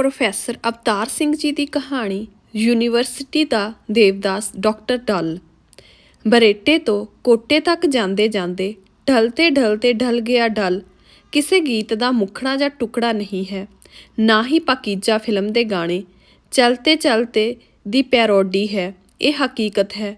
Professor Avtar Singh ji ਦੀ ਕਹਾਣੀ university ਦਾ ਦੇਵਦਾਸ ਡਾਕਟਰ ਡੱਲ। ਬਰੇਟੇ ਤੋਂ ਕੋਟੇ ਤੱਕ ਜਾਂਦੇ ਜਾਂਦੇ ਢਲ ਤੇ ਢਲ ਤੇ ਢਲ ਗਿਆ ਡਲ। ਕਿਸੇ ਗੀਤ ਦਾ ਮੁਖੜਾ ਜਾਂ ਟੁਕੜਾ ਨਹੀਂ ਹੈ, ਨਾ ਹੀ ਪਾਕੀਜਾ ਫਿਲਮ ਦੇ ਗਾਣੇ। ਚਲਤੇ ਚਲਤੇ ਦੀ ਪੈਰੋਡੀ ਹੈ, ਇਹ ਹਕੀਕਤ ਹੈ।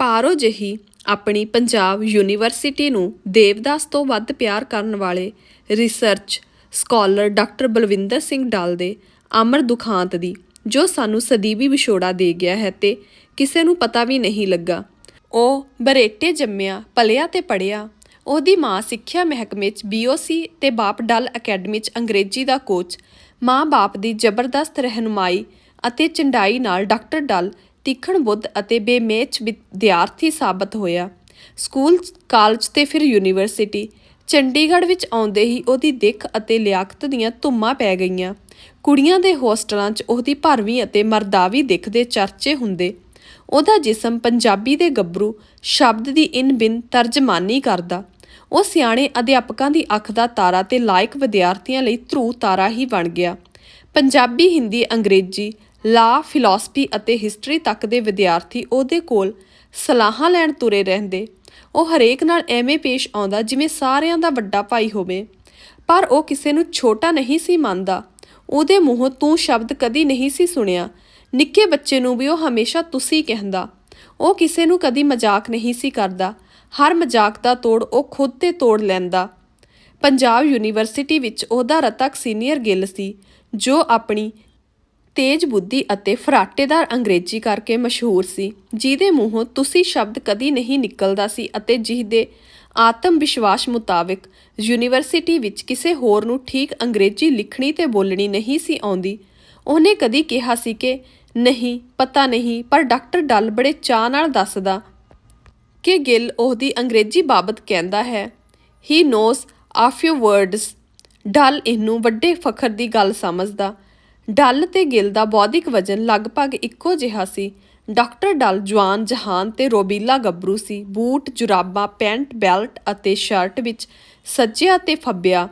ਪਾਰੋ ਜਹੀ ਆਪਣੀ ਪੰਜਾਬ ਯੂਨੀਵਰਸਿਟੀ ਨੂੰ ਦੇਵਦਾਸ ਤੋਂ ਵੱਧ ਪਿਆਰ ਕਰਨ ਵਾਲੇ research scholar doctor Balwinder Singh Dall ਦੇ ਅਮਰ ਦੁਖਾਂਤ ਦੀ, ਜੋ ਸਾਨੂੰ ਸਦੀਵੀ ਵਿਛੋੜਾ ਦੇ ਗਿਆ ਹੈ ਤੇ ਕਿਸੇ ਨੂੰ ਪਤਾ ਵੀ ਨਹੀਂ ਲੱਗਾ। ਉਹ ਬਰੇਟੇ ਜੰਮਿਆ, ਪਲਿਆ ਤੇ ਪੜਿਆ। ਉਹਦੀ ਮਾਂ ਸਿੱਖਿਆ ਮਹਿਕਮੇ 'ਚ ਬੀਓਸੀ ਤੇ ਬਾਪ ਡਲ ਅਕੈਡਮੀ 'ਚ ਅੰਗਰੇਜ਼ੀ ਦਾ ਕੋਚ ਮਾਂ-ਬਾਪ ਦੀ ਜ਼ਬਰਦਸਤ ਰਹਿਨੁਮਾਈ ਅਤੇ ਚੰਡਾਈ ਨਾਲ ਡਾਕਟਰ ਡਲ ਤਿੱਖਣ ਬੁੱਧ ਅਤੇ ਬੇਮੇਚ ਵਿਦਿਆਰਥੀ ਸਾਬਤ ਹੋਇਆ। ਸਕੂਲ, ਕਾਲਜ ਤੇ ਫਿਰ ਯੂਨੀਵਰਸਿਟੀ। ਚੰਡੀਗੜ੍ਹ ਵਿੱਚ ਆਉਂਦੇ ਹੀ ਉਹਦੀ ਦਿੱਖ ਅਤੇ ਲਿਆਕਤ ਦੀਆਂ ਧੁੰਮਾਂ ਪੈ ਗਈਆਂ। ਕੁੜੀਆਂ ਦੇ ਹੋਸਟਲਾਂ 'ਚ ਉਹਦੀ ਭਰਵੀਂ ਅਤੇ ਮਰਦਾਵੀ ਦਿੱਖ ਦੇ ਚਰਚੇ ਹੁੰਦੇ। ਉਹਦਾ ਜਿਸਮ ਪੰਜਾਬੀ ਦੇ ਗੱਭਰੂ ਸ਼ਬਦ ਦੀ ਇਨ ਬਿਨ ਤਰਜਮਾਨੀ ਕਰਦਾ। ਉਹ ਸਿਆਣੇ ਅਧਿਆਪਕਾਂ ਦੀ ਅੱਖ ਦਾ ਤਾਰਾ ਤੇ ਲਾਇਕ ਵਿਦਿਆਰਥੀਆਂ ਲਈ ਧਰੂ ਤਾਰਾ ਹੀ ਬਣ ਗਿਆ। ਪੰਜਾਬੀ, ਹਿੰਦੀ, ਅੰਗਰੇਜ਼ੀ, ਲਾ, ਫਿਲਾਸਫੀ ਅਤੇ ਹਿਸਟਰੀ ਤੱਕ ਦੇ ਵਿਦਿਆਰਥੀ ਉਹਦੇ ਕੋਲ ਸਲਾਹਾਂ ਲੈਣ ਤੁਰੇ ਰਹਿੰਦੇ। ਉਹ ਹਰੇਕ ਨਾਲ ਐਵੇਂ ਪੇਸ਼ ਆਉਂਦਾ ਜਿਵੇਂ ਸਾਰਿਆਂ ਦਾ ਵੱਡਾ ਭਾਈ ਹੋਵੇ। ਪਰ ਉਹ ਕਿਸੇ ਨੂੰ ਛੋਟਾ ਨਹੀਂ ਸੀ ਮੰਨਦਾ। ਉਹਦੇ ਮੂੰਹੋਂ ਤੂੰ ਸ਼ਬਦ ਕਦੀ ਨਹੀਂ ਸੀ ਸੁਣਿਆ। ਨਿੱਕੇ ਬੱਚੇ ਨੂੰ ਵੀ ਉਹ ਹਮੇਸ਼ਾ ਤੁਸੀਂ ਕਹਿੰਦਾ। ਉਹ ਕਿਸੇ ਨੂੰ ਕਦੀ ਮਜ਼ਾਕ ਨਹੀਂ ਸੀ ਕਰਦਾ। ਹਰ ਮਜ਼ਾਕ ਦਾ ਤੋੜ ਉਹ ਖੁਦ ਤੇ ਤੋੜ ਲੈਂਦਾ। ਪੰਜਾਬ ਯੂਨੀਵਰਸਿਟੀ ਵਿੱਚ ਉਹਦਾ ਰਤਕ ਸੀਨੀਅਰ ਗਿੱਲ ਸੀ, ਜੋ ਆਪਣੀ ਤੇਜ ਬੁੱਧੀ ਅਤੇ ਫਰਾਟੇਦਾਰ ਅੰਗਰੇਜ਼ੀ ਕਰਕੇ ਮਸ਼ਹੂਰ ਸੀ, ਜਿਹਦੇ ਮੂੰਹੋਂ ਤੁਸੀਂ ਸ਼ਬਦ ਕਦੀ ਨਹੀਂ ਨਿਕਲਦਾ ਸੀ ਅਤੇ ਜਿਹਦੇ ਆਤਮ ਵਿਸ਼ਵਾਸ ਮੁਤਾਬਕ ਯੂਨੀਵਰਸਿਟੀ ਵਿੱਚ ਕਿਸੇ ਹੋਰ ਨੂੰ ਠੀਕ ਅੰਗਰੇਜ਼ੀ ਲਿਖਣੀ ਤੇ ਬੋਲਣੀ ਨਹੀਂ ਸੀ ਆਉਂਦੀ, ਉਹਨੇ ਕਦੀ ਕਿਹਾ ਸੀ ਕਿ, ਨਹੀਂ, ਪਤਾ ਨਹੀਂ, ਪਰ ਡਾਕਟਰ ਡੱਲ ਬੜੇ ਚਾਹ ਨਾਲ ਦੱਸਦਾ ਕਿ ਗਿੱਲ ਉਹਦੀ ਅੰਗਰੇਜ਼ੀ ਬਾਬਤ ਕਹਿੰਦਾ ਹੈ he knows of few words Dall ਇਹਨੂੰ ਵੱਡੇ ਫਖਰ ਦੀ ਗੱਲ ਸਮਝਦਾ ਡੱਲ ਤੇ ਗਿੱਲ ਦਾ ਬੌਧਿਕ ਵਜਨ ਲਗਭਗ ਇੱਕੋ ਜਿਹਾ ਸੀ। ਡਾਕਟਰ ਡੱਲ ਜਵਾਨ ਜਹਾਨ ਤੇ ਰੋਬੀਲਾ ਗੱਭਰੂ ਸੀ। ਬੂਟ, ਜੁਰਾਬਾਂ, ਪੈਂਟ, ਬੈਲਟ ਅਤੇ ਸ਼ਰਟ ਵਿੱਚ ਸੱਜਿਆ ਤੇ ਫੱਬਿਆ।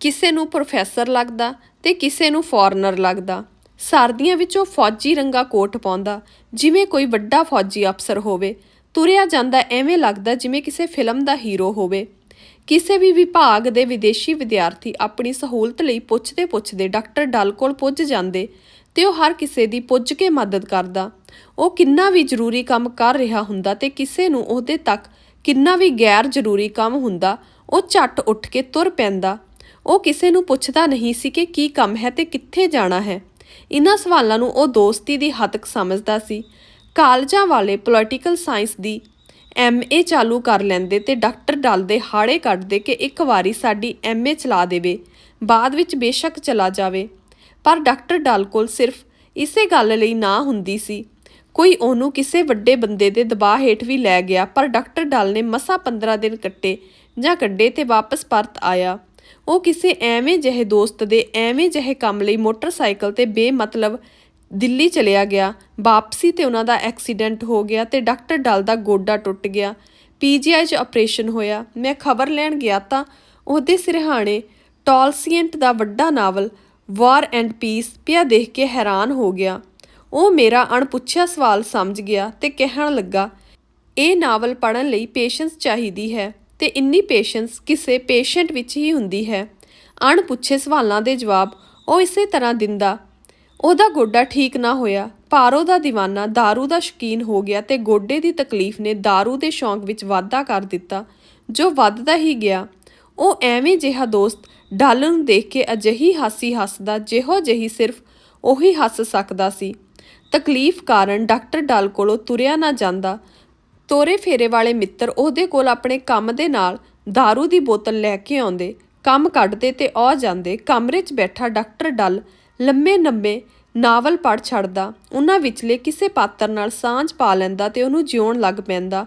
ਕਿਸੇ ਨੂੰ ਪ੍ਰੋਫੈਸਰ ਲੱਗਦਾ ਤੇ ਕਿਸੇ ਨੂੰ ਫੋਰਨਰ ਲੱਗਦਾ। ਸਰਦੀਆਂ ਵਿੱਚ ਉਹ ਫੌਜੀ ਰੰਗਾ ਕੋਟ ਪਾਉਂਦਾ, ਜਿਵੇਂ ਕੋਈ ਵੱਡਾ ਫੌਜੀ ਅਫਸਰ ਹੋਵੇ। ਤੁਰਿਆ ਜਾਂਦਾ ਐਵੇਂ ਲੱਗਦਾ ਜਿਵੇਂ ਕਿਸੇ ਫਿਲਮ ਦਾ ਹੀਰੋ ਹੋਵੇ। ਕਿਸੇ ਵੀ ਵਿਭਾਗ ਦੇ ਵਿਦੇਸ਼ੀ ਵਿਦਿਆਰਥੀ ਆਪਣੀ ਸਹੂਲਤ ਲਈ ਪੁੱਛਦੇ ਪੁੱਛਦੇ ਡਾਕਟਰ ਡਲ ਕੋਲ ਪੁੱਜ ਜਾਂਦੇ ਤੇ ਉਹ ਹਰ ਕਿਸੇ ਦੀ ਪੁੱਜ ਕੇ ਮਦਦ ਕਰਦਾ। ਉਹ ਕਿੰਨਾ ਵੀ ਜ਼ਰੂਰੀ ਕੰਮ ਕਰ ਰਿਹਾ ਹੁੰਦਾ ਤੇ ਕਿਸੇ ਨੂੰ ਉਹਦੇ ਤੱਕ ਕਿੰਨਾ ਵੀ ਗੈਰ ਜ਼ਰੂਰੀ ਕੰਮ ਹੁੰਦਾ, ਉਹ ਝੱਟ ਉੱਠ ਕੇ ਤੁਰ ਪੈਂਦਾ। ਉਹ ਕਿਸੇ ਨੂੰ ਪੁੱਛਦਾ ਨਹੀਂ ਸੀ ਕਿ ਕੀ ਕੰਮ ਹੈ ਤੇ ਕਿੱਥੇ ਜਾਣਾ ਹੈ। ਇਨ੍ਹਾਂ ਸਵਾਲਾਂ ਨੂੰ ਉਹ ਦੋਸਤੀ ਦੀ ਹੱਦ ਸਮਝਦਾ ਸੀ। ਕਾਲਜਾਂ ਵਾਲੇ ਪੋਲੀਟੀਕਲ ਸਾਇੰਸ ਦੀ ਐਮਏ ਚਾਲੂ ਕਰ ਲੈਂਦੇ ਤੇ ਡਾਕਟਰ ਡਲ ਦੇ ਹਾੜੇ ਕੱਢਦੇ ਕਿ ਇੱਕ ਵਾਰੀ ਸਾਡੀ ਐਮਏ ਚਲਾ ਦੇਵੇ, ਬਾਅਦ ਵਿੱਚ ਬੇਸ਼ੱਕ ਚਲਾ ਜਾਵੇ। ਪਰ ਡਾਕਟਰ ਡਲ ਕੋਲ ਸਿਰਫ ਇਸੇ ਗੱਲ ਲਈ ਨਾ ਹੁੰਦੀ ਸੀ। ਕੋਈ ਉਹਨੂੰ ਕਿਸੇ ਵੱਡੇ ਬੰਦੇ ਦੇ ਦਬਾਅ ਹੇਠ ਵੀ ਲੈ ਗਿਆ, ਪਰ ਡਾਕਟਰ ਡਲ ਨੇ ਮਸਾ 15 ਦਿਨ ਕੱਟੇ ਜਾਂ ਕੱਢੇ ਤੇ ਵਾਪਸ ਪਰਤ ਆਇਆ। ਉਹ ਕਿਸੇ ਐਵੇਂ ਜਿਹੇ ਦੋਸਤ ਦੇ ਐਵੇਂ ਜਿਹੇ ਕੰਮ ਲਈ ਮੋਟਰਸਾਈਕਲ ਤੇ ਬੇਮਤਲਬ ਦਿੱਲੀ ਚਲਿਆ ਗਿਆ। ਵਾਪਸੀ ਤੇ ਉਹਨਾਂ ਦਾ ਐਕਸੀਡੈਂਟ ਹੋ ਗਿਆ ਤੇ ਡਾਕਟਰ ਡਲ ਦਾ ਗੋਡਾ ਟੁੱਟ ਗਿਆ। ਪੀਜੀਆਈ 'ਚ ਆਪਰੇਸ਼ਨ ਹੋਇਆ। ਮੈਂ ਖਬਰ ਲੈਣ ਗਿਆ ਤਾਂ ਉਹਦੇ ਸਿਰਹਾਣੇ ਟੌਲਸੀਐਂਟ ਦਾ ਵੱਡਾ ਨਾਵਲ ਵਾਰ ਐਂਡ ਪੀਸ ਪਿਆ ਦੇਖ ਕੇ ਹੈਰਾਨ ਹੋ ਗਿਆ। ਉਹ ਮੇਰਾ ਅਣਪੁੱਛਿਆ ਸਵਾਲ ਸਮਝ ਗਿਆ ਤੇ ਕਹਿਣ ਲੱਗਾ, ਇਹ ਨਾਵਲ ਪੜ੍ਹਨ ਲਈ ਪੇਸ਼ੈਂਸ ਚਾਹੀਦੀ ਹੈ ਤੇ ਇੰਨੀ ਪੇਸ਼ੈਂਸ ਕਿਸੇ ਪੇਸ਼ੈਂਟ ਵਿੱਚ ਹੀ ਹੁੰਦੀ ਹੈ। ਅਣਪੁੱਛੇ ਸਵਾਲਾਂ ਦੇ ਜਵਾਬ ਉਹ ਇਸੇ ਤਰ੍ਹਾਂ ਦਿੰਦਾ ਉਹਦਾ ਗੋਡਾ ਠੀਕ ਨਾ ਹੋਇਆ, ਪਾਰੋ ਦਾ دیਵਾਨਾ दारू ਦਾ ਸ਼ਕੀਨ ਹੋ ਗਿਆ ਤੇ ਗੋਡੇ ਦੀ ਤਕਲੀਫ ਨੇ दारू ਦੇ ਸ਼ੌਂਕ ਵਿੱਚ ਵਾਧਾ ਕਰ ਦਿੱਤਾ, ਜੋ ਵੱਧਦਾ ਹੀ ਗਿਆ। ਉਹ ਐਵੇਂ ਜਿਹਾ ਦੋਸਤ ਡਾਲਰ ਨੂੰ ਦੇਖ ਕੇ ਅਜਹੀ ਹਾਸੀ ਹੱਸਦਾ, ਜਿਹੋ ਜਿਹੀ ਸਿਰਫ ਉਹੀ ਹੱਸ ਸਕਦਾ ਸੀ। ਤਕਲੀਫ ਕਾਰਨ ਡਾਕਟਰ ਡਾਲ ਕੋਲੋਂ ਤੁਰਿਆ ਨਾ ਜਾਂਦਾ। ਤੋਰੇ ਫੇਰੇ ਵਾਲੇ ਮਿੱਤਰ ਉਹਦੇ ਕੋਲ ਆਪਣੇ ਕੰਮ ਦੇ ਨਾਲ दारू ਦੀ ਬੋਤਲ ਲੈ ਕੇ ਆਉਂਦੇ, ਕੰਮ ਕੱਢਦੇ ਤੇ ਆ ਜਾਂਦੇ, ਕਮਰੇ 'ਚ ਬੈਠਾ ਡਾਕਟਰ ਡਲ ਲੰਮੇ ਲੰਮੇ ਨਾਵਲ ਪੜ੍ਹ ਛੱਡਦਾ, ਉਹਨਾਂ ਵਿਚਲੇ ਕਿਸੇ ਪਾਤਰ ਨਾਲ ਸਾਂਝ ਪਾ ਲੈਂਦਾ ਤੇ ਉਹਨੂੰ ਜਿਉਣ ਲੱਗ ਪੈਂਦਾ।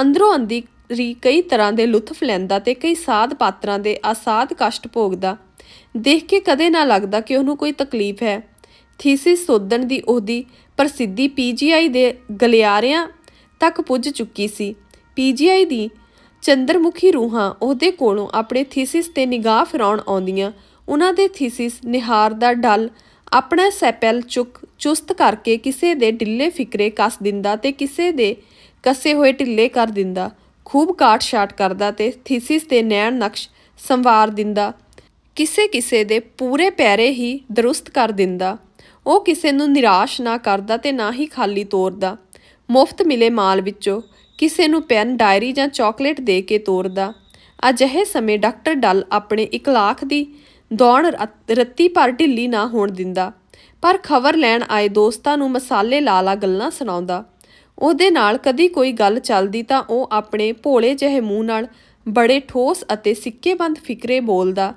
ਅੰਦਰੋਂ ਅੰਦੀ ਰੀ ਕਈ ਤਰ੍ਹਾਂ ਦੇ ਲੁਤਫ ਲੈਂਦਾ ਤੇ ਕਈ ਸਾਧ ਪਾਤਰਾਂ ਦੇ ਆਸਾਦ ਕਸ਼ਟ ਭੋਗਦਾ। ਦੇਖ ਕੇ ਕਦੇ ਨਾ ਲੱਗਦਾ ਕਿ ਉਹਨੂੰ ਕੋਈ ਤਕਲੀਫ ਹੈ। ਥੀਸਿਸ ਸੋਧਣ ਦੀ ਉਹਦੀ ਪ੍ਰਸਿੱਧੀ ਪੀਜੀਆਈ ਦੇ ਗਲਿਆਰਿਆਂ ਤੱਕ ਪੁੱਜ ਚੁੱਕੀ ਸੀ। ਪੀਜੀਆਈ ਦੀ ਚੰਦਰਮੁਖੀ ਰੂਹਾਂ ਉਹਦੇ ਕੋਲੋਂ ਆਪਣੇ ਥੀਸਿਸ ਤੇ ਨਿਗਾਹ ਫਿਰਾਉਣ ਆਉਂਦੀਆਂ। ਉਹਨਾਂ ਦੇ ਥੀਸਿਸ ਨਿਹਾਰ ਦਾ ਡਲ ਆਪਣਾ ਸੈਪਲ ਚੁੱਕ ਚੁਸਤ ਕਰਕੇ ਕਿਸੇ ਦੇ ਢਿੱਲੇ ਫਿਕਰੇ ਕੱਸ ਦਿੰਦਾ ਤੇ ਕਿਸੇ ਦੇ ਕੱਸੇ ਹੋਏ ਢਿੱਲੇ ਕਰ ਦਿੰਦਾ, ਖੂਬ ਕਾਟ ਸ਼ਾਟ ਕਰਦਾ ਤੇ ਥੀਸਿਸ ਤੇ ਨੈਣ ਨਕਸ਼ ਸੰਵਾਰ ਦਿੰਦਾ ਕਿਸੇ ਕਿਸੇ ਦੇ ਪੂਰੇ ਪੈਰੇ ਹੀ ਦਰੁਸਤ ਕਰ ਦਿੰਦਾ। ਉਹ ਕਿਸੇ ਨੂੰ ਨਿਰਾਸ਼ ਨਾ ਕਰਦਾ ਤੇ ਨਾ ਹੀ ਖਾਲੀ ਤੋਰਦਾ। ਮੁਫਤ ਮਿਲੇ ਮਾਲ ਵਿੱਚੋਂ ਕਿਸੇ ਨੂੰ ਪੈਨ, ਡਾਇਰੀ ਜਾਂ ਚਾਕਲੇਟ ਦੇ ਕੇ ਤੋਰਦਾ। ਅਜਿਹੇ ਸਮੇਂ ਡਾਕਟਰ ਡੱਲ ਆਪਣੇ ਇਕਲਾਖ ਦੀ ਦੌੜ ਰੱਤੀ ਭਰ ਢਿੱਲੀ ਨਾ ਹੋਣ ਦਿੰਦਾ, ਪਰ ਖਬਰ ਲੈਣ ਆਏ ਦੋਸਤਾਂ ਨੂੰ ਮਸਾਲੇ ਲਾਲਾ ਗੱਲਾਂ ਸੁਣਾਉਂਦਾ। ਉਹਦੇ ਨਾਲ ਕਦੀ ਕੋਈ ਗੱਲ ਚੱਲਦੀ ਤਾਂ ਉਹ ਆਪਣੇ ਭੋਲੇ ਜਿਹੇ ਮੂੰਹ ਨਾਲ ਬੜੇ ਠੋਸ ਅਤੇ ਸਿੱਕੇਬੰਦ ਫਿਕਰੇ ਬੋਲਦਾ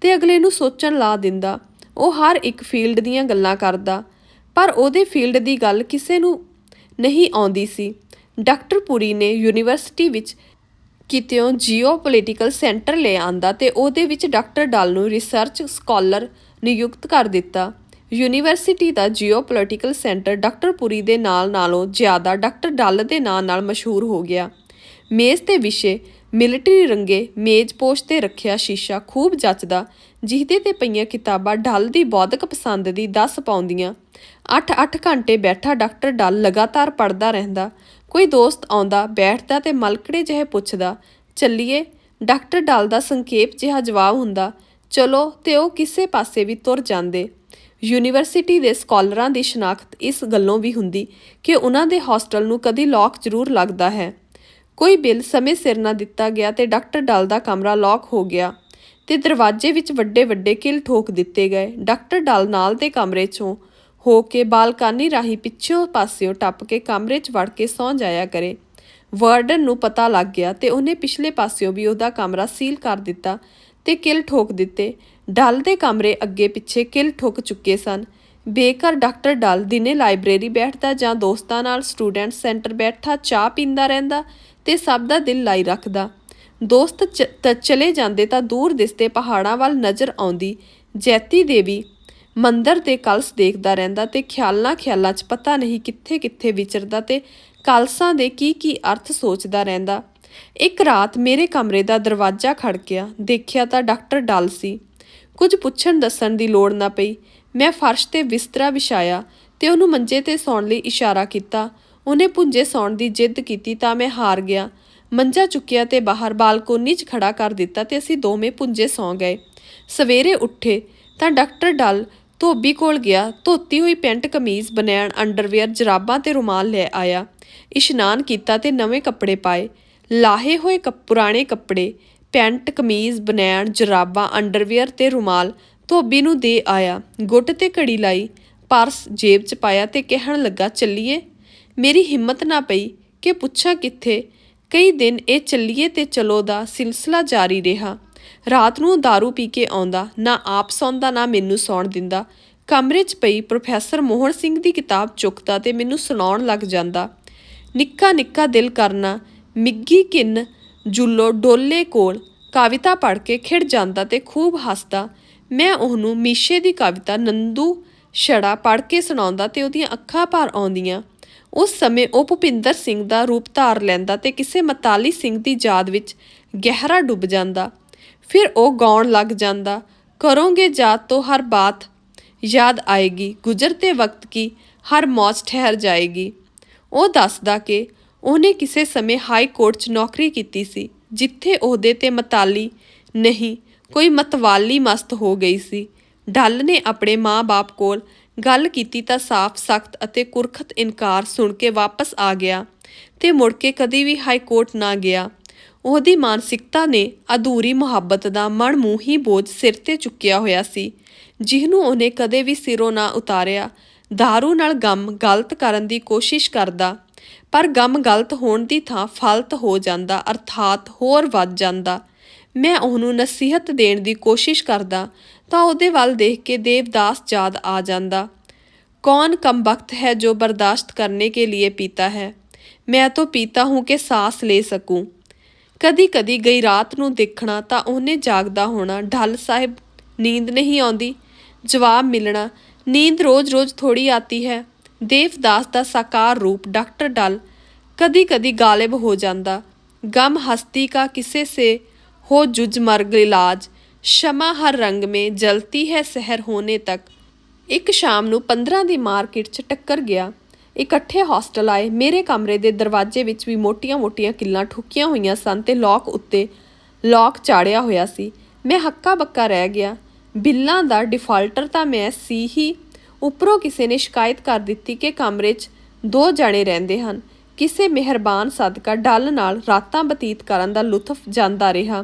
ਤੇ ਅਗਲੇ ਨੂੰ ਸੋਚਣ ਲਾ ਦਿੰਦਾ। ਉਹ ਹਰ ਇੱਕ ਫੀਲਡ ਦੀਆਂ ਗੱਲਾਂ ਕਰਦਾ, ਪਰ ਉਹਦੇ ਫੀਲਡ ਦੀ ਗੱਲ ਕਿਸੇ ਨੂੰ ਨਹੀਂ ਆਉਂਦੀ ਸੀ। ਡਾਕਟਰ ਪੁਰੀ ਨੇ ਯੂਨੀਵਰਸਿਟੀ ਵਿੱਚ ਕਿਤਿਓਂ ਜੀਓਪੋਲਿਟੀਕਲ ਸੈਂਟਰ ਲੈ ਆਂਦਾ ਤੇ ਉਹਦੇ ਵਿੱਚ ਡਾਕਟਰ ਡਾਲ ਨੂੰ ਰਿਸਰਚ ਸਕਾਲਰ ਨਿਯੁਕਤ ਕਰ ਦਿੱਤਾ। ਯੂਨੀਵਰਸਿਟੀ ਦਾ ਜੀਓਪੋਲਿਟੀਕਲ ਸੈਂਟਰ ਡਾਕਟਰ ਪੁਰੀ ਦੇ ਨਾਲ ਨਾਲੋਂ ਜ਼ਿਆਦਾ ਡਾਕਟਰ ਡੱਲ ਦੇ ਨਾਂ ਨਾਲ ਮਸ਼ਹੂਰ ਹੋ ਗਿਆ। ਮੇਜ਼ ਤੇ ਵਿਸ਼ੇ ਮਿਲਟਰੀ ਰੰਗੇ ਮੇਜ਼ ਪੋਸ਼ ਤੇ ਰੱਖਿਆ ਸ਼ੀਸ਼ਾ ਖੂਬ ਜੱਚਦਾ ਜਿਹਦੇ ਤੇ ਪਈਆਂ ਕਿਤਾਬਾਂ ਡੱਲ ਦੀ ਬੌਧਿਕ ਪਸੰਦ ਦੀ ਦੱਸ ਪਾਉਂਦੀਆਂ। 8-8 ਘੰਟੇ ਬੈਠਾ ਡਾਕਟਰ ਡੱਲ ਲਗਾਤਾਰ ਪੜਦਾ ਰਹਿੰਦਾ। ਕੋਈ ਦੋਸਤ ਆਉਂਦਾ, ਬੈਠਦਾ ਤੇ ਮਲਕੜੇ ਜਿਹੇ ਪੁੱਛਦਾ, ਚੱਲੀਏ? ਡਾਕਟਰ ਡੱਲ ਦਾ ਸੰਖੇਪ ਜਿਹਾ ਜਵਾਬ ਹੁੰਦਾ, ਚਲੋ। ਤੇ ਉਹ ਕਿਸੇ ਪਾਸੇ ਵੀ ਤੁਰ ਜਾਂਦੇ। ਯੂਨੀਵਰਸਿਟੀ ਦੇ ਸਕਾਲਰਾਂ ਦੀ ਸ਼ਨਾਖਤ ਇਸ ਗੱਲੋਂ ਵੀ ਹੁੰਦੀ ਕਿ ਉਹਨਾਂ ਦੇ ਹੌਸਟਲ ਨੂੰ ਕਦੀ ਲੌਕ ਜ਼ਰੂਰ ਲੱਗਦਾ ਹੈ। ਕੋਈ ਬਿੱਲ ਸਮੇਂ ਸਿਰ ਨਾ ਦਿੱਤਾ ਗਿਆ ਤੇ ਡਾਕਟਰ ਡਲ ਦਾ ਕਮਰਾ ਲੌਕ ਹੋ ਗਿਆ। ਤੇ ਦਰਵਾਜ਼ੇ ਵਿੱਚ ਵੱਡੇ ਵੱਡੇ ਕਿਲ ਠੋਕ ਦਿੱਤੇ ਗਏ। ਡਾਕਟਰ ਡਲ ਨਾਲ ਦੇ ਕਮਰੇ 'ਚੋਂ ਹੋ ਕੇ ਬਾਲਕਾਨੀ ਰਾਹੀਂ ਪਿੱਛੋਂ ਪਾਸਿਓਂ ਟੱਪ ਕੇ ਕਮਰੇ 'ਚ ਵੜ ਕੇ ਸੌਂ ਜਾਇਆ ਕਰੇ। ਵਾਰਡਨ ਨੂੰ ਪਤਾ ਲੱਗ ਗਿਆ ਤੇ ਉਹਨੇ ਪਿਛਲੇ ਪਾਸਿਓਂ ਵੀ ਉਹਦਾ ਕਮਰਾ ਸੀਲ ਕਰ ਦਿੱਤਾ ਤੇ ਕਿਲ ਠੋਕ ਦਿੱਤੇ। ਡਲ ਦੇ ਕਮਰੇ ਅੱਗੇ ਪਿੱਛੇ ਕਿਲ ਠੁੱਕ ਚੁੱਕੇ ਸਨ। ਬੇਕਰ ਡਾਕਟਰ ਡਲ ਦਿਨੇ ਲਾਇਬ੍ਰੇਰੀ ਬੈਠਦਾ ਜਾਂ ਦੋਸਤਾਂ ਨਾਲ ਸਟੂਡੈਂਟ ਸੈਂਟਰ ਬੈਠਾ, ਚਾਹ ਪੀਂਦਾ ਰਹਿੰਦਾ ਤੇ ਸਭ ਦਾ ਦਿਲ ਲਾਈ ਰੱਖਦਾ। ਦੋਸਤ ਚ- ਤ- ਚਲੇ ਜਾਂਦੇ ਤਾਂ ਦੂਰ ਦਿਸਦੇ ਪਹਾੜਾਂ ਵੱਲ ਨਜ਼ਰ ਆਉਂਦੀ। ਜੈਤੀ ਦੇਵੀ ਮੰਦਰ 'ਤੇ ਕਲਸ ਦੇਖਦਾ ਰਹਿੰਦਾ ਤੇ ਖਿਆਲਾਂ ਖਿਆਲਾਂ 'ਚ ਪਤਾ ਨਹੀਂ ਕਿੱਥੇ ਕਿੱਥੇ ਵਿਚਰਦਾ ਤੇ ਕਲਸਾਂ ਦੇ ਕੀ ਕੀ ਅਰਥ ਸੋਚਦਾ ਰਹਿੰਦਾ। ਇੱਕ ਰਾਤ ਮੇਰੇ ਕਮਰੇ ਦਾ ਦਰਵਾਜ਼ਾ ਖੜਕਿਆ ਦੇਖਿਆ ਤਾਂ ਡਾਕਟਰ ਡਲ ਸੀ। ਕੁਝ ਪੁੱਛਣ ਦੱਸਣ ਦੀ ਲੋੜ ਨਾ ਪਈ। ਮੈਂ ਫਰਸ਼ ਤੇ ਬਿਸਤਰਾ ਵਿਛਾਇਆ ਤੇ ਉਹਨੂੰ ਮੰਜੇ ਤੇ ਸੌਣ ਲਈ ਇਸ਼ਾਰਾ ਕੀਤਾ। ਉਹਨੇ ਪੁੰਜੇ ਸੌਣ ਦੀ ਜਿੱਦ ਕੀਤੀ ਤਾਂ ਮੈਂ ਹਾਰ ਗਿਆ। ਮੰਜਾ ਚੁੱਕਿਆ ਤੇ ਬਾਹਰ ਬਾਲਕੋਨੀ 'ਚ ਖੜਾ ਕਰ ਦਿੱਤਾ ਤੇ ਅਸੀਂ ਦੋਵੇਂ ਪੁੰਜੇ ਸੌਂ ਗਏ। ਸਵੇਰੇ ਉੱਠੇ ਤਾਂ ਡਾਕਟਰ ਡਲ ਧੋਬੀ ਕੋਲ ਗਿਆ, ਧੋਤੀ ਹੋਈ ਪੈਂਟ ਕਮੀਜ਼ ਬਨੈਣ ਅੰਡਰਵੇਅਰ ਜਰਾਬਾਂ ਤੇ ਰੁਮਾਲ ਲੈ ਆਇਆ। ਇਸ਼ਨਾਨ ਕੀਤਾ ਤੇ ਨਵੇਂ ਕੱਪੜੇ ਪਾਏ। ਲਾਹੇ ਹੋਏ ਕੱਪ- ਪੁਰਾਣੇ ਕੱਪੜੇ, ਪੈਂਟ ਕਮੀਜ਼ ਬਨੈਣ ਜਰਾਬਾਂ, ਅੰਡਰਵੇਅਰ ਤੇ ਰੁਮਾਲ ਧੋਬੀ ਨੂੰ ਦੇ ਆਇਆ। ਗੁੱਟ ਤੇ ਘੜੀ ਲਾਈ, ਪਰਸ ਜੇਬ 'ਚ ਪਾਇਆ ਤੇ ਕਹਿਣ ਲੱਗਾ, ਚੱਲੀਏ? ਮੇਰੀ ਹਿੰਮਤ ਨਾ ਪਈ ਕਿ ਪੁੱਛਾਂ ਕਿੱਥੇ। ਕਈ ਦਿਨ ਇਹ ਚੱਲੀਏ ਤੇ ਚਲੋ ਦਾ ਸਿਲਸਿਲਾ ਜਾਰੀ ਰਿਹਾ। ਰਾਤ ਨੂੰ दारू ਪੀ ਕੇ ਆਉਂਦਾ, ਨਾ ਆਪ ਸੌਂਦਾ, ਨਾ ਮੈਨੂੰ ਸੌਣ ਦਿੰਦਾ। ਕਮਰੇ 'ਚ ਪਈ ਪ੍ਰੋਫੈਸਰ ਮੋਹਨ ਸਿੰਘ ਦੀ ਕਿਤਾਬ ਚੁੱਕਦਾ ਤੇ ਮੈਨੂੰ ਸੁਣਾਉਣ ਲੱਗ ਜਾਂਦਾ। ਨਿੱਕਾ ਨਿੱਕਾ ਦਿਲ ਕਰਨਾ, ਮਿੱਗੀ ਕਿੰਨ, ਜੁੱਲੋ ਡੋਲੇ ਕੋਲ, ਕਵਿਤਾ ਪੜ੍ਹ ਕੇ ਖਿੜ ਜਾਂਦਾ ਤੇ ਖੂਬ ਹੱਸਦਾ। ਮੈਂ ਉਹਨੂੰ ਮੀਸ਼ੇ ਦੀ ਕਵਿਤਾ ਨੰਦੂ ਛੜਾ ਪੜ੍ਹ ਕੇ ਸੁਣਾਉਂਦਾ ਤੇ ਉਹਦੀਆਂ ਅੱਖਾਂ ਭਰ ਆਉਂਦੀਆਂ। ਉਸ ਸਮੇਂ ਉਹ ਭੁਪਿੰਦਰ ਸਿੰਘ ਦਾ ਰੂਪ ਧਾਰ ਲੈਂਦਾ ਤੇ ਕਿਸੇ ਮਤਾਲੀ ਸਿੰਘ ਦੀ ਯਾਦ ਵਿੱਚ ਗਹਿਰਾ ਡੁੱਬ ਜਾਂਦਾ। ਫਿਰ ਉਹ ਗਾਉਣ ਲੱਗ ਜਾਂਦਾ, ਕਰੋਗੇ ਯਾਦ ਤੋਂ ਹਰ ਬਾਤ, ਯਾਦ ਆਏਗੀ ਗੁਜ਼ਰਤੇ ਵਕਤ ਕੀ ਹਰ ਮੌਜ ਠਹਿਰ ਜਾਏਗੀ। ਉਹ ਦੱਸਦਾ ਕਿ ਉਹਨੇ ਕਿਸੇ ਸਮੇਂ ਹਾਈ ਕੋਰਟ 'ਚ ਨੌਕਰੀ ਕੀਤੀ ਸੀ, ਜਿੱਥੇ ਉਹਦੇ ਤੇ ਮਤਾਲੀ ਨਹੀਂ, ਕੋਈ ਮਤਵਾਲੀ ਮਸਤ ਹੋ ਗਈ ਸੀ। ਡੱਲ ਨੇ ਆਪਣੇ ਮਾਂ-ਬਾਪ ਕੋਲ ਗੱਲ ਕੀਤੀ ਤਾਂ ਸਾਫ਼, ਸਖਤ ਅਤੇ ਕੁਰਖਤ ਇਨਕਾਰ ਸੁਣ ਕੇ ਵਾਪਸ ਆ ਗਿਆ ਤੇ ਮੁੜ ਕੇ ਕਦੀ ਵੀ ਹਾਈ ਕੋਰਟ ਨਾ ਗਿਆ। ਉਹਦੀ ਮਾਨਸਿਕਤਾ ਨੇ ਅਧੂਰੀ ਮੁਹੱਬਤ ਦਾ ਮਨਮੂਹੀ ਬੋਝ ਸਿਰ ਤੇ ਚੁੱਕਿਆ ਹੋਇਆ ਸੀ ਜਿਹਨੂੰ ਉਹਨੇ ਕਦੇ ਵੀ ਸਿਰੋਂ ਨਾ ਉਤਾਰਿਆ। दारू ਨਾਲ ਗਮ ਗਲਤ ਕਰਨ ਦੀ ਕੋਸ਼ਿਸ਼ ਕਰਦਾ, ਪਰ ਗਮ ਗਲਤ ਹੋਣ ਦੀ ਥਾਂ ਫਲਤ ਹੋ ਜਾਂਦਾ, ਅਰਥਾਤ ਹੋਰ ਵੱਧ ਜਾਂਦਾ। ਮੈਂ ਉਹਨੂੰ ਨਸੀਹਤ ਦੇਣ ਦੀ ਕੋਸ਼ਿਸ਼ ਕਰਦਾ ਤਾਂ ਉਹਦੇ ਵੱਲ ਦੇਖ ਕੇ ਦੇਵਦਾਸ ਯਾਦ ਆ ਜਾਂਦਾ कौन कम वक्त है जो बर्दाश्त करने के लिए पीता है मैं तो पीता हूँ कि सांस ले सकूं ਕਦੀ ਕਦੀ ਗਈ ਰਾਤ ਨੂੰ ਦੇਖਣਾ ਤਾਂ ਉਹਨੇ ਜਾਗਦਾ ਹੋਣਾ ਢੱਲ ਸਾਹਿਬ ਨੀਂਦ ਨਹੀਂ ਆਉਂਦੀ ਜਵਾਬ ਮਿਲਣਾ ਨੀਂਦ ਰੋਜ਼-ਰੋਜ਼ ਥੋੜੀ ਆਤੀ ਹੈ ਦੇਵਦਾਸ ਦਾ ਸਾਕਾਰ ਰੂਪ ਡਾਕਟਰ ਡੱਲ ਕਦੀ ਕਦੀ ਗਾਲਿਬ ਹੋ ਜਾਂਦਾ ਗਮ ਹਸਤੀ का किसे से हो जुज मर्ग इलाज शमा हर रंग में जलती है सहर होने तक ਇੱਕ ਸ਼ਾਮ ਨੂੰ 15 ਦੀ ਮਾਰਕੀਟ 'ਚ ਟੱਕਰ ਗਿਆ ਇਕੱਠੇ ਹੌਸਟਲ ਆਏ ਮੇਰੇ ਕਮਰੇ ਦੇ ਦਰਵਾਜ਼ੇ ਵਿੱਚ ਵੀ ਮੋਟੀਆਂ-ਮੋਟੀਆਂ ਕਿੱਲਾਂ ਠੁਕੀਆਂ ਹੋਈਆਂ ਸਨ ਤੇ ਲੋਕ ਉੱਤੇ ਲੋਕ ਚਾੜਿਆ ਹੋਇਆ ਸੀ ਮੈਂ ਹੱਕਾ ਬੱਕਾ ਰਹਿ ਗਿਆ ਬਿੱਲਾਂ ਦਾ ਡਿਫਾਲਟਰ ਤਾਂ ਮੈਂ ਸੀ ਹੀ ਉੱਪਰੋਂ ਕਿਸੇ ਨੇ ਸ਼ਿਕਾਇਤ ਕਰ ਦਿੱਤੀ ਕਿ ਕਮਰੇ 'ਚ ਦੋ ਜਣੇ ਰਹਿੰਦੇ ਹਨ ਕਿਸੇ ਮਿਹਰਬਾਨ ਸਦਕਾ ਡੱਲ ਨਾਲ ਰਾਤਾਂ ਬਤੀਤ ਕਰਨ ਦਾ ਲੁਤਫ ਜਾਂਦਾ ਰਿਹਾ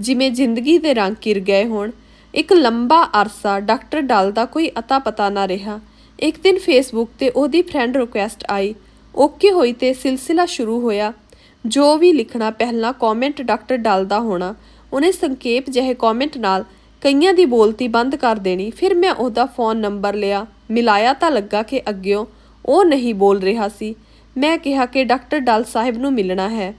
ਜਿਵੇਂ ਜ਼ਿੰਦਗੀ ਦੇ ਰੰਗ ਕਿਰ ਗਏ ਹੋਣ, ਇੱਕ ਲੰਬਾ ਅਰਸਾ ਡਾਕਟਰ ਡੱਲ ਦਾ ਕੋਈ ਅਤਾ ਪਤਾ ਨਾ ਰਿਹਾ। ਇੱਕ ਦਿਨ ਫੇਸਬੁੱਕ ਤੇ ਉਹਦੀ ਫਰੈਂਡ ਰਿਕੁਐਸਟ ਆਈ। ਓਕੇ ਹੋਈ ਤੇ ਸਿਲਸਿਲਾ ਸ਼ੁਰੂ ਹੋਇਆ। ਜੋ ਵੀ ਲਿਖਣਾ ਪਹਿਲਾਂ ਕਮੈਂਟ ਡਾਕਟਰ ਡੱਲ ਦਾ ਹੋਣਾ। ਉਹਨੇ ਸੰਖੇਪ ਜਿਹੇ ਕਮੈਂਟ ਨਾਲ ਕਈਆਂ ਦੀ ਬੋਲਤੀ ਬੰਦ ਕਰ ਦੇਣੀ। ਫਿਰ ਮੈਂ ਉਹਦਾ ਫੋਨ ਨੰਬਰ ਲਿਆ। ਮਿਲਾਇਆ ਤਾਂ ਲੱਗਾ ਕਿ ਅੱਗਿਓਂ ਉਹ ਨਹੀਂ ਬੋਲ ਰਿਹਾ ਸੀ। ਮੈਂ ਕਿਹਾ ਕਿ ਡਾਕਟਰ ਡੱਲ ਸਾਹਿਬ ਨੂੰ ਮਿਲਣਾ ਹੈ।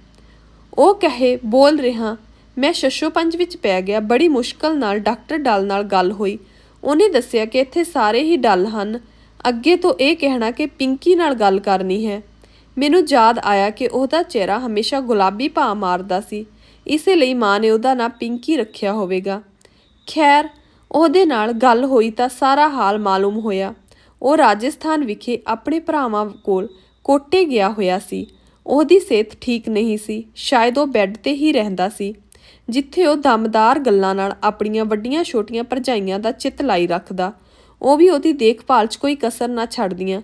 ਉਹ ਕਹੇ, ਬੋਲ ਰਿਹਾ। ਮੈਂ ਸ਼ਸ਼ੋ ਪੰਜ ਵਿੱਚ ਪੈ ਗਿਆ, ਬੜੀ ਮੁਸ਼ਕਲ ਨਾਲ ਡਾਕਟਰ ਡੱਲ ਨਾਲ ਗੱਲ ਹੋਈ। ਉਹਨੇ ਦੱਸਿਆ ਕਿ ਇੱਥੇ ਸਾਰੇ ਹੀ ਡੱਲ ਹਨ। ਅੱਗੇ ਤੋਂ ਇਹ ਕਹਿਣਾ ਕਿ ਪਿੰਕੀ ਨਾਲ ਗੱਲ ਕਰਨੀ ਹੈ। ਮੈਨੂੰ ਯਾਦ ਆਇਆ ਕਿ ਉਹਦਾ ਚਿਹਰਾ ਹਮੇਸ਼ਾ ਗੁਲਾਬੀ ਭਾਅ ਮਾਰਦਾ ਸੀ। ਇਸੇ ਲਈ ਮਾਂ ਨੇ ਉਹਦਾ ਨਾਂ ਪਿੰਕੀ ਰੱਖਿਆ ਹੋਵੇਗਾ। ਖੈਰ, ਉਹਦੇ ਨਾਲ ਗੱਲ ਹੋਈ ਤਾਂ ਸਾਰਾ ਹਾਲ ਮਾਲੂਮ ਹੋਇਆ। ਉਹ ਰਾਜਸਥਾਨ ਵਿਖੇ ਆਪਣੇ ਭਰਾਵਾਂ ਕੋਲ ਕੋਟੇ ਗਿਆ ਹੋਇਆ ਸੀ। ਉਹਦੀ ਸਿਹਤ ਠੀਕ ਨਹੀਂ ਸੀ। ਸ਼ਾਇਦ ਉਹ ਬੈੱਡ ਤੇ ਹੀ ਰਹਿੰਦਾ ਸੀ। ਜਿੱਥੇ ਉਹ ਦਮਦਾਰ ਗੱਲਾਂ ਨਾਲ ਆਪਣੀਆਂ ਵੱਡੀਆਂ ਛੋਟੀਆਂ ਭਰਜਾਈਆਂ ਦਾ ਚਿੱਤ ਲਾਈ ਰੱਖਦਾ। ਉਹ ਵੀ ਉਹਦੀ ਦੇਖਭਾਲ 'ਚ ਕੋਈ ਕਸਰ ਨਾ ਛੱਡਦੀਆਂ।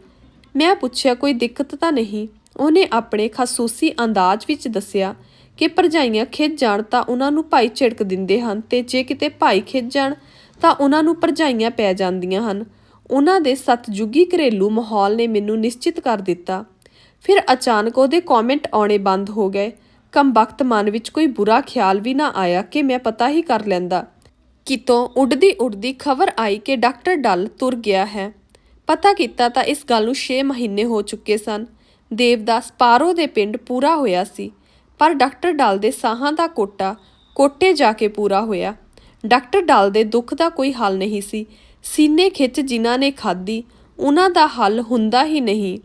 ਮੈਂ ਪੁੱਛਿਆ, ਕੋਈ ਦਿੱਕਤ ਤਾਂ ਨਹੀਂ? ਉਹਨੇ ਆਪਣੇ ਖਸੂਸੀ ਅੰਦਾਜ਼ ਵਿੱਚ ਦੱਸਿਆ ਕਿ ਭਰਜਾਈਆਂ ਖਿੱਚ ਜਾਣ ਤਾਂ ਉਹਨਾਂ ਨੂੰ ਭਾਈ ਝਿੜਕ ਦਿੰਦੇ ਹਨ ਤੇ ਜੇ ਕਿਤੇ ਭਾਈ ਖਿੱਚ ਜਾਣ ਤਾਂ ਉਹਨਾਂ ਨੂੰ ਭਰਜਾਈਆਂ ਪੈ ਜਾਂਦੀਆਂ ਹਨ। ਉਹਨਾਂ ਦੇ ਸਤਜੁਗੀ ਘਰੇਲੂ ਮਾਹੌਲ ਨੇ ਮੈਨੂੰ ਨਿਸ਼ਚਿਤ ਕਰ ਦਿੱਤਾ। ਫਿਰ ਅਚਾਨਕ ਉਹਦੇ ਕਮੈਂਟ ਆਉਣੇ ਬੰਦ ਹੋ ਗਏ। ਕੰਬਖਤ ਮਨ ਵਿੱਚ ਕੋਈ ਬੁਰਾ ਖਿਆਲ ਵੀ ਨਾ ਆਇਆ ਕਿ ਮੈਂ ਪਤਾ ਹੀ ਕਰ ਲੈਂਦਾ। ਕਿਤੋਂ ਉੱਡਦੀ ਉੱਡਦੀ ਖਬਰ ਆਈ ਕਿ ਡਾਕਟਰ ਡੱਲ ਤੁਰ ਗਿਆ ਹੈ। ਪਤਾ ਕੀਤਾ ਤਾਂ ਇਸ ਗੱਲ ਨੂੰ 6 ਮਹੀਨੇ ਹੋ ਚੁੱਕੇ ਸਨ। ਦੇਵਦਾਸ ਪਾਰੋ ਦੇ ਪਿੰਡ ਪੂਰਾ ਹੋਇਆ ਸੀ, ਪਰ ਡਾਕਟਰ ਡੱਲ ਦੇ ਸਾਹਾਂ ਦਾ ਕੋਟਾ ਕੋਟੇ ਜਾ ਕੇ ਪੂਰਾ ਹੋਇਆ। ਡਾਕਟਰ ਡੱਲ ਦੇ ਦੁੱਖ ਦਾ ਕੋਈ ਹੱਲ ਨਹੀਂ ਸੀ। ਸੀਨੇ ਖਿੱਚ ਜਿਨ੍ਹਾਂ ਨੇ ਖਾਧੀ, ਉਹਨਾਂ ਦਾ ਹੱਲ ਹੁੰਦਾ ਹੀ ਨਹੀਂ।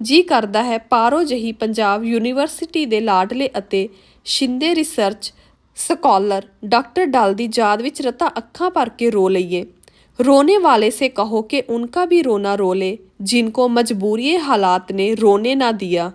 ਜੀ ਕਰਦਾ ਹੈ ਪਾਰੋ ਜਹੀ ਪੰਜਾਬ ਯੂਨੀਵਰਸਿਟੀ ਦੇ ਲਾਡਲੇ ਅਤੇ ਸ਼ਿੰਦੇ ਰਿਸਰਚ ਸਕਾਲਰ ਡਾਕਟਰ ਡੱਲ ਦੀ ਯਾਦ ਵਿੱਚ ਰਤਾ ਅੱਖਾਂ ਭਰ ਕੇ ਰੋ ਲਈਏ रोने वाले से कहो कि उनका भी रोना रो ले जिनको मजबूरी हालात ने रोने ना दिया